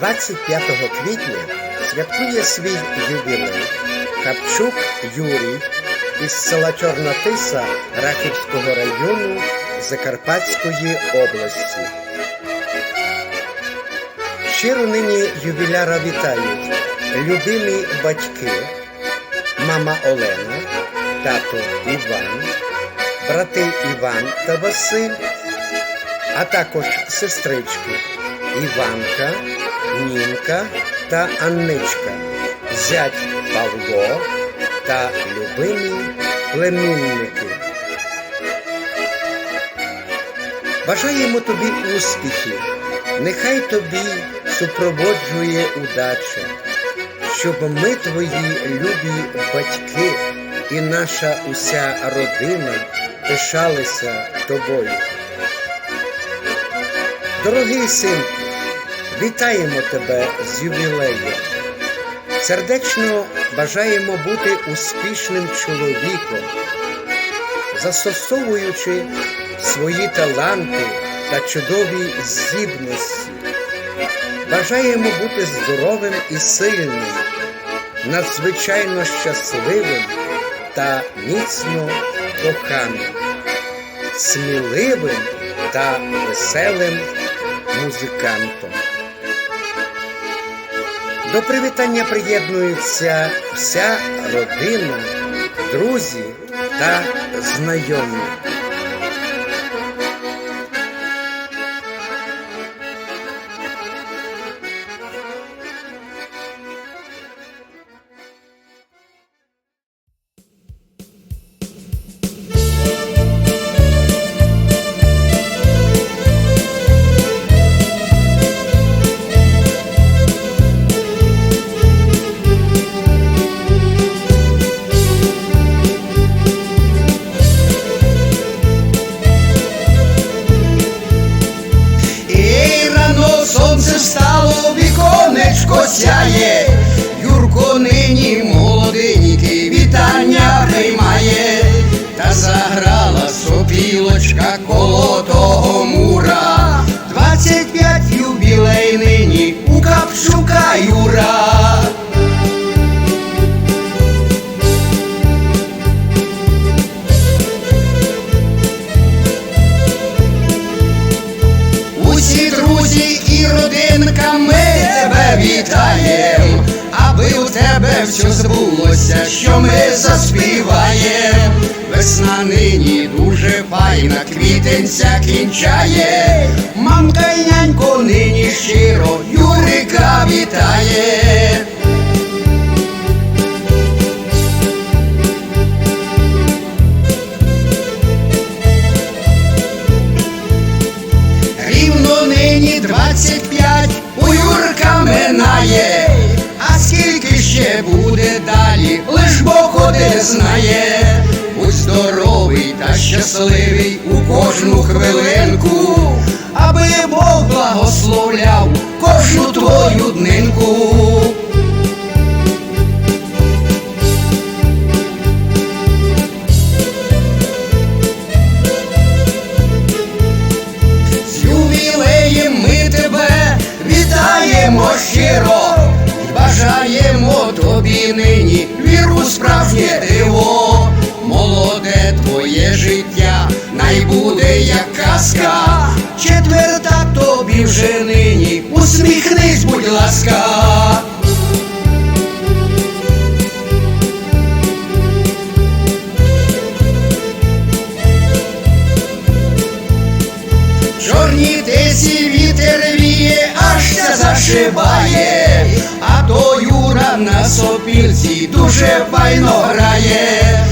25 квітня святкує свій ювілей Капчук Юрій із села Чорнотиса Рахівського району Закарпатської області. Щиро нині ювіляра вітають любимі батьки, мама Олена, тато Іван, брати Іван та Василь, а також сестрички Іванка, Нінка та Анничка, зять Павло та любимі племінники. Бажаємо тобі успіхів, нехай тобі супроводжує удача, щоб ми твої любі батьки і наша уся родина пишалися тобою. Дорогий синку, вітаємо тебе з ювілеєм. Сердечно бажаємо бути успішним чоловіком, застосовуючи свої таланти та чудові здібності. Бажаємо бути здоровим і сильним, надзвичайно щасливим та міцно коханим, сміливим та веселим музикантом. До привітання приєднується вся родина, друзі та знайомі. Віконечко сяє, Юрко нині молоденький вітання приймає, та заграла сопілочка коло все збулося, що ми заспіваєм. Весна нині дуже файна, квітенця кінчає. Мамка й нянько нині щиро Юрика вітає. Рівно нині двадцять далі, бо Бог знає. Будь здоровий та щасливий у кожну хвилинку, аби Бог благословляв кожну твою днинку. Як казка, четверта тобі вже нині, усміхнись, будь ласка. Чорні тесі вітер віє, аж це зашибає, а то Юра на сопілці дуже файно грає.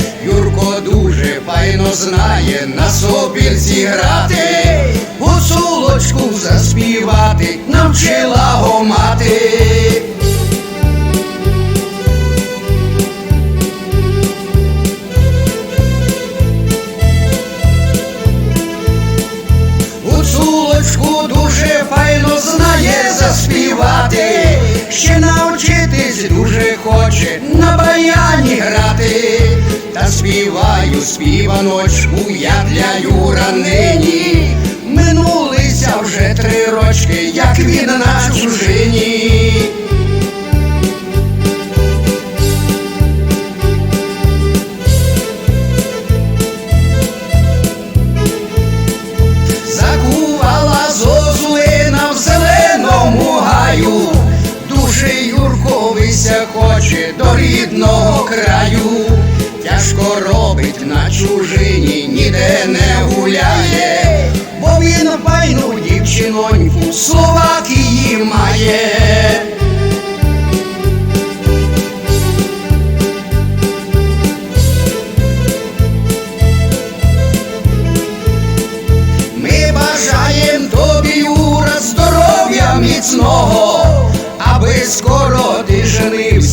Файно знає на сопілці грати, гуцулочку заспівати навчила го мати. Гуцулочку дуже файно знає заспівати, ще навчитись дуже хоче співаю співаночку, я для Юра нині. Минулися вже три рочки, як він на чужині. Закувала зозулина в зеленому гаю, душею. Хоче до рідного краю тяжко робить на чужині, ніде не гуляє, бо він файну дівчиноньку Словакії має. Ми бажаєм тобі, Юра, здоров'я міцного, аби скоро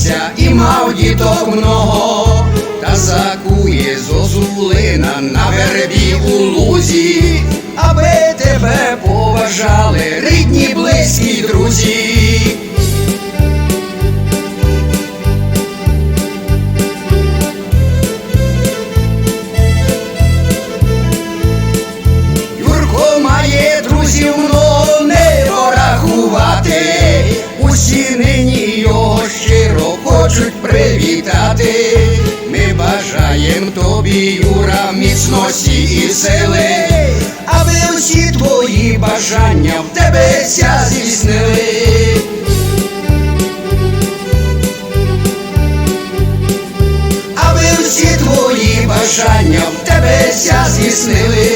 ти і мав діток много, та закує зозулина на вербі у лузі, аби тебе поважали рідні, близькі друзі. Бажаєм тобі, Юра, міцності і сили, аби усі твої бажання в тебе ся здійснили. Аби всі твої бажання в тебе ся здійснили.